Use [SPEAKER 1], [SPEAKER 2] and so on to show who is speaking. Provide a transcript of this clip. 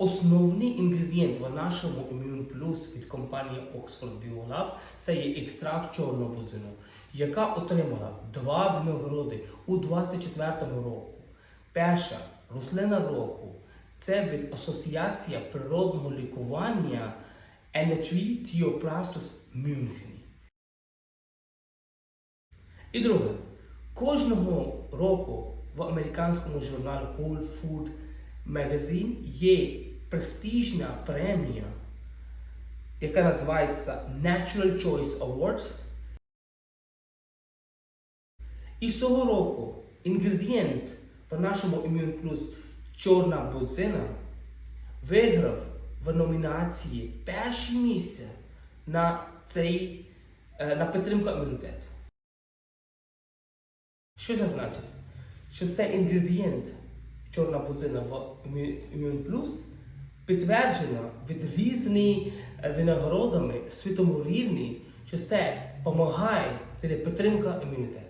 [SPEAKER 1] Основний інгредієнт в нашому Immune Plus від компанії Oxford BioLabs це є екстракт чорного бузину, яка отримала два винагороди у 24-му року. Перша рослина року це від Асоціація природного лікування Enetri Theoplastus München. І друге, кожного року в американському журналі Whole Food Magazine є престижна премія, яка називається Natural Choice Awards. І цього року інгредієнт в нашому Immune Plus чорна бузина виграв в номінації перше місце на цей е, на підтримку імунітету. Що це значить? Що це інгредієнт чорна бузина в Immune Plus підтверджено від різні е, винагородами світому рівні, що це допомагає для підтримки імунітету.